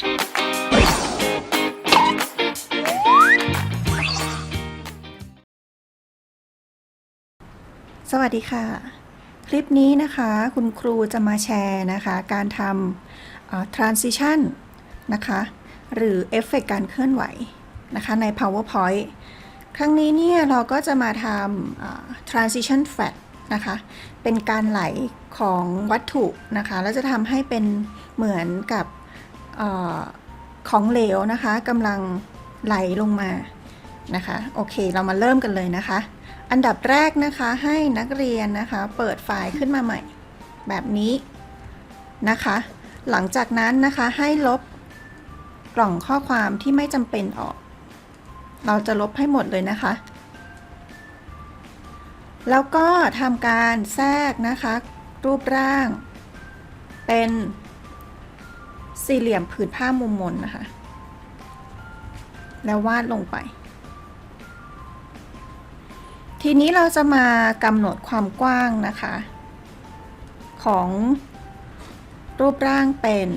สวัสดีค่ะ คลิปนี้นะคะคุณครูจะมาแชร์นะคะ การทำ transition นะคะ หรือเอฟเฟกการเคลื่อนไหวนะคะใน PowerPoint ครั้งนี้เนี่ยเราก็จะมาทำ transition flat นะคะ เป็นการไหลของวัตถุนะคะ แล้วจะทำให้เป็นเหมือนกับ ของเหลวนะคะกำลังไหลลงมานะคะโอเคเรามาเริ่มกันเลยนะคะ อันดับแรกนะคะให้นักเรียนนะคะเปิดไฟล์ขึ้นมาใหม่ แบบนี้นะคะ หลังจากนั้นนะคะให้ลบกล่องข้อความที่ไม่จำเป็นออก เราจะลบให้หมดเลยนะคะ แล้วก็ทำการแทรกนะคะ รูปร่าง เป็น สี่เหลี่ยมผืนผ้ามุมมนนะคะ แล้ววาดลงไป ทีนี้เราจะมากำหนดความกว้างนะคะ ของรูปร่างเป็น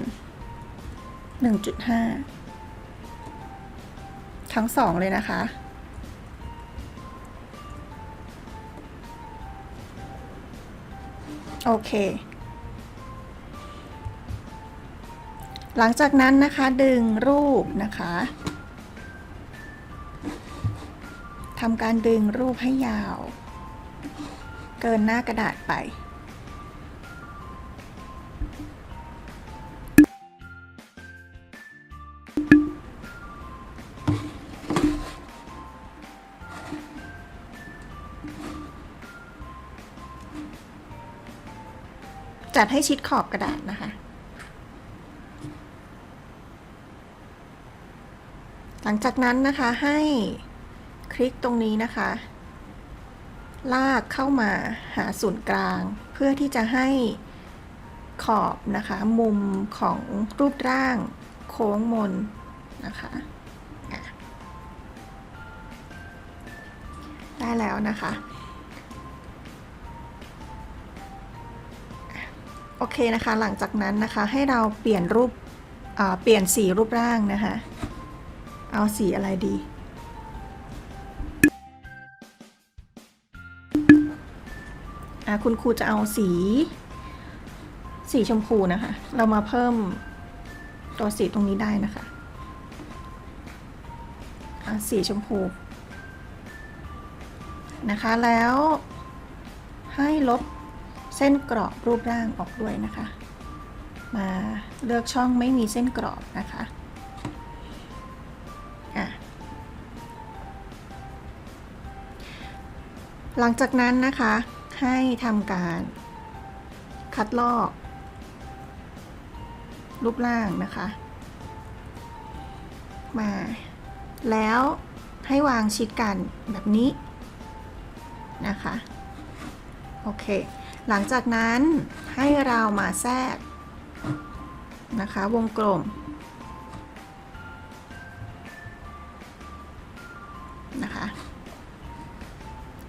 1.5 ทั้งสองเลยนะคะโอเค หลังจากนั้นนะคะดึงรูปนะคะทำการดึงรูปให้ยาว เกินหน้ากระดาษไปจัดให้ชิดขอบกระดาษนะคะ หลังจากนั้นนะคะให้คลิกตรงนี้นะคะ ลากเข้ามาหาศูนย์กลาง เพื่อที่จะให้ขอบนะคะ มุมของรูปร่างโค้งมนนะคะได้แล้วนะคะ โอเคนะคะ หลังจากนั้นนะคะให้เราเปลี่ยนรูปเปลี่ยนสีรูปร่างนะคะ เอาสีอะไรดี อะคุณครูจะเอาสี สีชมพูนะคะ เรามาเพิ่มตัวสีตรงนี้ได้นะคะอะสีชมพู นะคะแล้วให้ลบเส้นกรอบรูปร่างออกด้วยนะคะ มาเลือกช่องไม่มีเส้นกรอบนะคะอะ หลังจากนั้นนะคะ ให้ทำการคัดลอก รูปร่างนะคะ มา แล้วให้วางชิดกันแบบนี้นะคะ โอเค หลังจากนั้นให้เรามาแทรกนะคะ วงกลม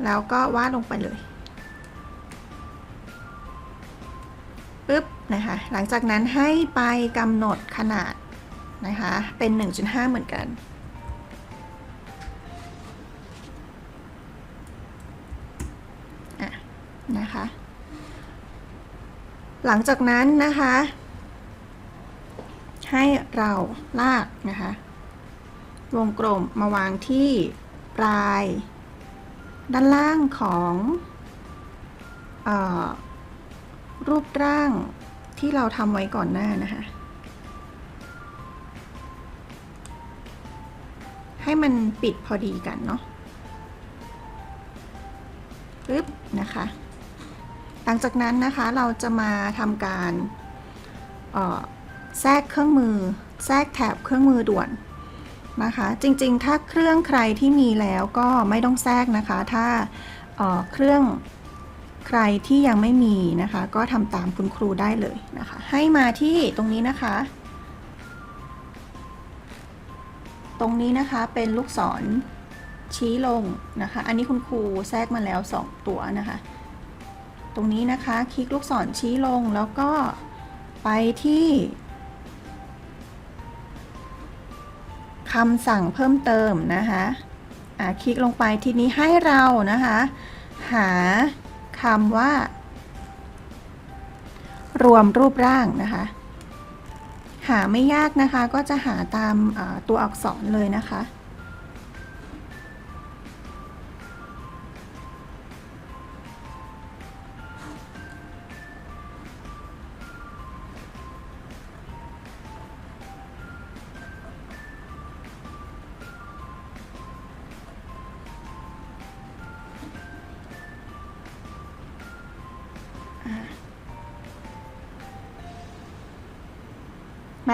แล้วก็วาดลงไปเลยปึ๊บนะคะหลังจากนั้นให้ไปกำหนดขนาดนะคะเป็น 1.5 เหมือนกันอะนะคะ หลังจากนั้นนะคะ ให้เราลากนะคะ วงกลมมาวางที่ปลาย ด้านล่างของอรูปร่างที่เราทำไว้ก่อนหน้านะคะ ให้มันปิดพอดีกันเนาะปึ๊บนะคะ หลังจากนั้นนะคะเราจะมาทำการแทรกเครื่องมือ แทรกแถบเครื่องมือด่วน นะคะ จริงๆ ถ้าเครื่องใครที่มีแล้วก็ไม่ต้องแทรกนะคะ ถ้าเออเครื่องใครที่ยังไม่มีนะคะ ก็ทำตามคุณครูได้เลยนะคะ ให้มาที่ตรงนี้นะคะ ตรงนี้นะคะเป็นลูกศรชี้ลงนะคะ อันนี้คุณครูแทรกมาแล้ว 2 ตัวนะคะ ตรงนี้นะคะคลิกลูกศรชี้ลงแล้วก็ไปที่ คำสั่งเพิ่มเติมนะคะอ่าคลิกลงไปทีนี้ให้เรานะคะ หาคำว่า รวมรูปร่างนะคะ หาไม่ยากนะคะก็จะหาตามตัวอักษรเลยนะคะ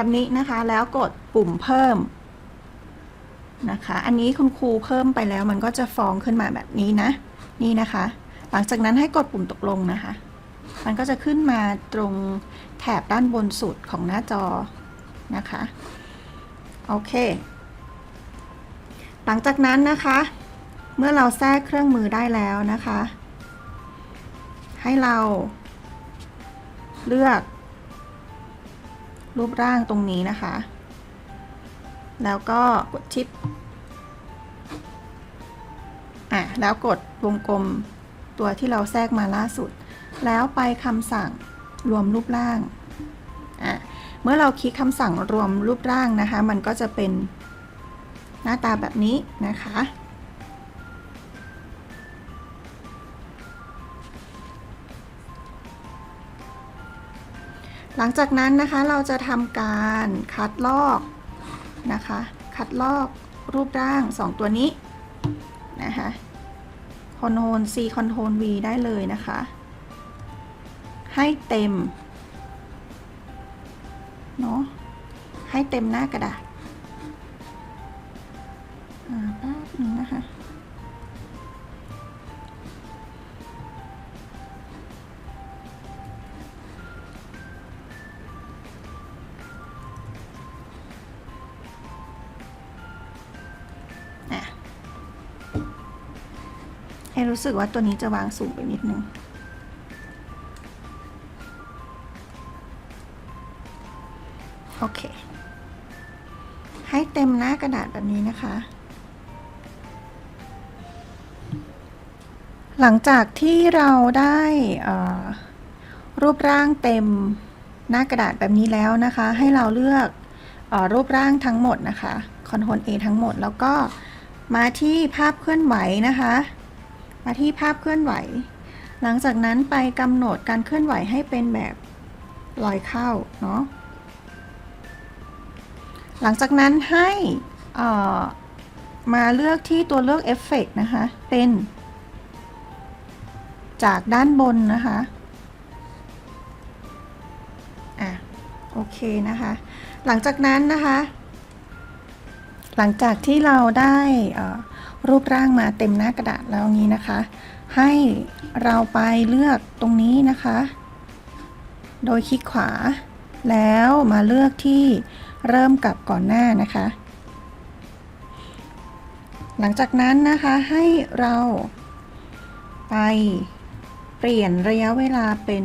แบบนี้นะคะ แล้วกดปุ่มเพิ่มนะคะ อันนี้คุณครูเพิ่มไปแล้วมันก็จะฟองขึ้นมาแบบนี้นะ นี่นะคะ หลังจากนั้นให้กดปุ่มตกลงนะคะ มันก็จะขึ้นมาตรงแถบด้านบนสุดของหน้าจอนะคะ โอเค หลังจากนั้นนะคะ เมื่อเราแทรกเครื่องมือได้แล้วนะคะ ให้เราเลือก รูปร่างตรงนี้นะคะ แล้วก็กดชิปอะแล้วกดวงกลมตัวที่เราแทรกมาล่าสุด แล้วไปคำสั่งรวมรูปร่างอะเมื่อเราคลิกคำสั่งรวมรูปร่างนะคะ มันก็จะเป็นหน้าตาแบบนี้นะคะ หลังจากนั้นนะคะเราจะทำการคัดลอกนะคะ คัดลอกรูปร่าง 2 ตัวนี้นะคะคอนโทน C คอนโทน V ได้เลยนะคะ ให้เต็มเนาะให้เต็มหน้ากระดาษ ให้รู้สึกว่าตัวนี้จะวางสูงไปนิดนึง โอเค ให้เต็มหน้ากระดาษแบบนี้นะคะ หลังจากที่เราได้รูปร่างเต็มหน้ากระดาษแบบนี้แล้วนะคะ ให้เราเลือกอรูปร่างทั้งหมดนะคะ Ctrl A ทั้งหมดแล้วก็มาที่ภาพเคลื่อนไหวนะคะ มาที่ภาพเคลื่อนไหว หลังจากนั้นไปกำหนดการเคลื่อนไหวให้เป็นแบบลอยเข้าเนาะ หลังจากนั้นให้อ่อมาเลือกที่ตัวเลือกเอฟเฟกนะคะ เป็น จากด้านบนนะคะอะโอเคนะคะ หลังจากนั้นนะคะ หลังจากที่เราได้อ่อ รูปร่างมาเต็มหน้ากระดาษแล้วนี้นะคะ ให้เราไปเลือกตรงนี้นะคะ โดยคลิกขวา แล้วมาเลือกที่เริ่มกับก่อนหน้านะคะ หลังจากนั้นนะคะให้เราไปเปลี่ยนระยะเวลาเป็น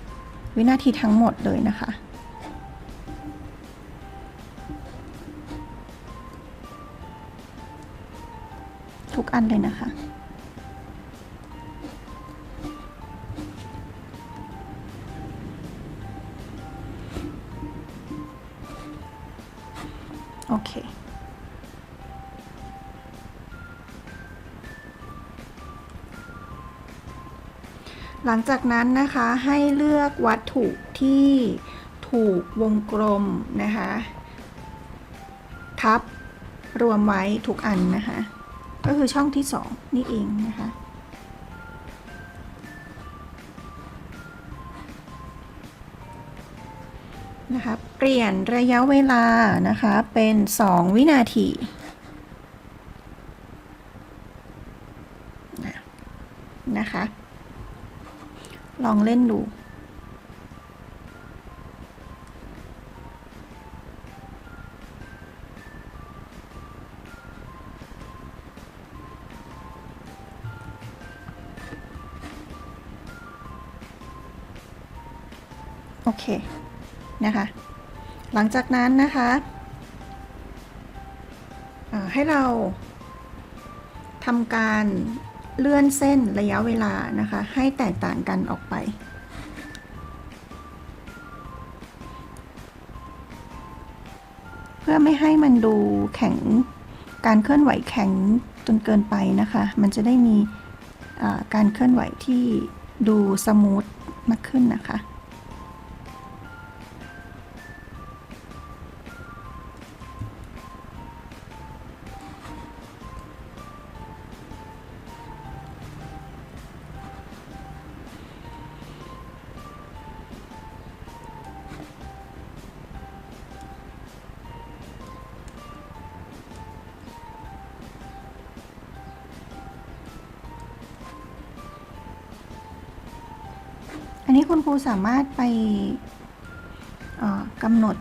1 วินาทีทั้งหมดเลยนะคะ ทุกอันเลยนะคะ โอเค หลังจากนั้นนะคะให้เลือกวัตถุที่ถูกวงกลมนะคะ ทับรวมไว้ทุกอันนะคะ ก็คือช่องที่ 2 นี่เองนะคะ นะคะเปลี่ยนระยะเวลานะคะเป็น 2 วินาทีนะนะคะ ลองเล่นดู เคนะคะ หลังจากนั้นนะคะให้เราทำการเลื่อนเส้นระยะเวลานะคะ ให้แตกต่างกันออกไป เพื่อไม่ให้มันดูแข็งการเคลื่อนไหวแข็งจนเกินไปนะคะ มันจะได้มีการเคลื่อนไหวที่ดูสมูทมากขึ้นนะคะ คุณครูสามารถไปกำหนด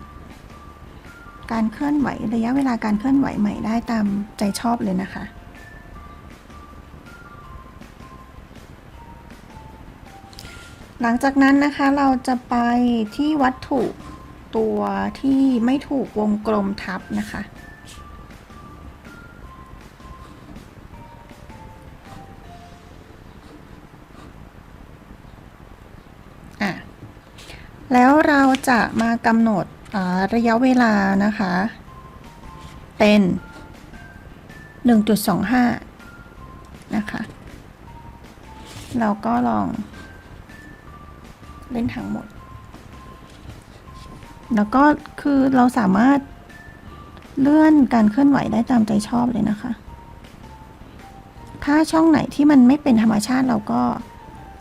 การเคลื่อนไหวระยะเวลาการเคลื่อนไหวใหม่ได้ตามใจชอบเลยนะคะหลังจากนั้นนะคะเราจะไปที่วัตถุตัวที่ไม่ถูกวงกลมทับนะคะ แล้วเราจะมากำหนดระยะเวลานะคะ เป็น 1.25 นะคะ เราก็ลอง เล่นทั้งหมด แล้วก็คือเราสามารถเลื่อนการเคลื่อนไหวได้ตามใจชอบเลยนะคะ ถ้าช่องไหนที่มันไม่เป็นธรรมชาติเราก็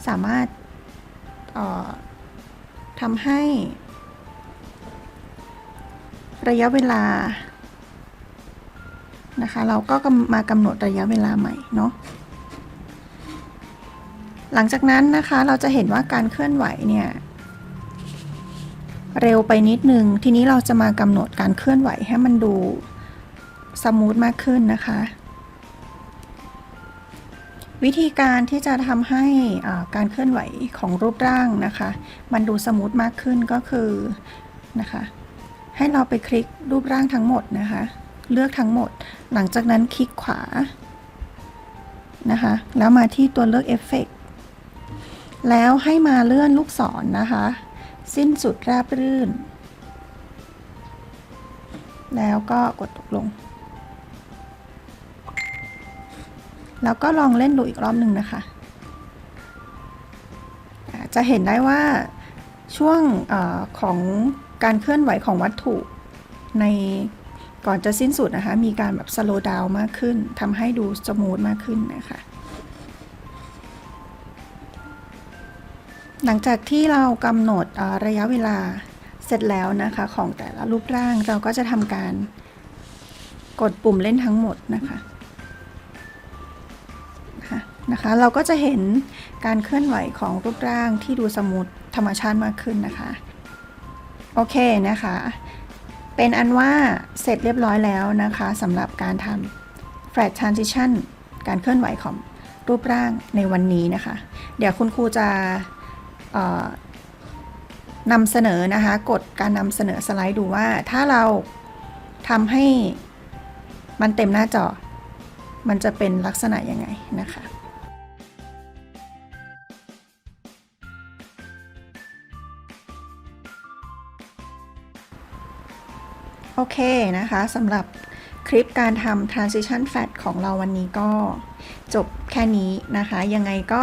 สามารถเอ่อ ทำให้ ระยะเวลานะคะ เราก็มากำหนดระยะเวลาใหม่เนาะหลังจากนั้นนะคะเราจะเห็นว่าการเคลื่อนไหวเนี่ยเร็วไปนิดนึง ทีนี้เราจะมากำหนดการเคลื่อนไหวให้มันดูสมูทมากขึ้นนะคะ วิธีการที่จะทำให้การเคลื่อนไหวของรูปร่างนะคะ มันดูสมูทมากขึ้นก็คือนะคะ ให้เราไปคลิกรูปร่างทั้งหมดนะคะ เลือกทั้งหมด หลังจากนั้นคลิกขวานะคะ แล้วมาที่ตัวเลือกเอฟเฟกแล้วให้มาเลื่อนลูกศรนนะคะ สิ้นสุดราบรื่น แล้วก็กดตกลง แล้วก็ลองเล่นดูอีกรอบหนึ่งนะคะจะเห็นได้ว่าช่วงอของการเคลื่อนไหวของวัตถุในก่อนจะสิ้นสุดนะคะ มีการแบบสโลว์ดาวมากขึ้นทำให้ดูสมูทมากขึ้นนะคะ หลังจากที่เรากำหนดระยะเวลาเสร็จแล้วนะคะ ของแต่ละรูปร่างเราก็จะทำการกดปุ่มเล่นทั้งหมดนะคะค่ะ นะคะ เราก็จะเห็นการเคลื่อนไหวของรูปร่างที่ดูสมูทธรรมชาติมากขึ้นนะคะ โอเคนะคะ เป็นอันว่าเสร็จเรียบร้อยแล้วนะคะสำหรับการทำ flat transition การเคลื่อนไหวของรูปร่างในวันนี้นะคะ เดี๋ยวคุณครูจะนำเสนอนะคะ กดการนำเสนอสไลด์ดูว่าถ้าเราทำให้มันเต็มหน้าจอ มันจะเป็นลักษณะยังไงนะคะ โอเคนะคะสำหรับคลิปการทำ transition fat ของเราวันนี้ก็จบแค่นี้นะคะ ยังไงก็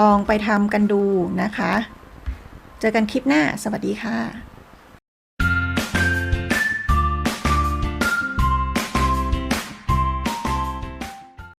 ลองไปทำกันดูนะคะ เจอกันคลิปหน้า สวัสดีค่ะ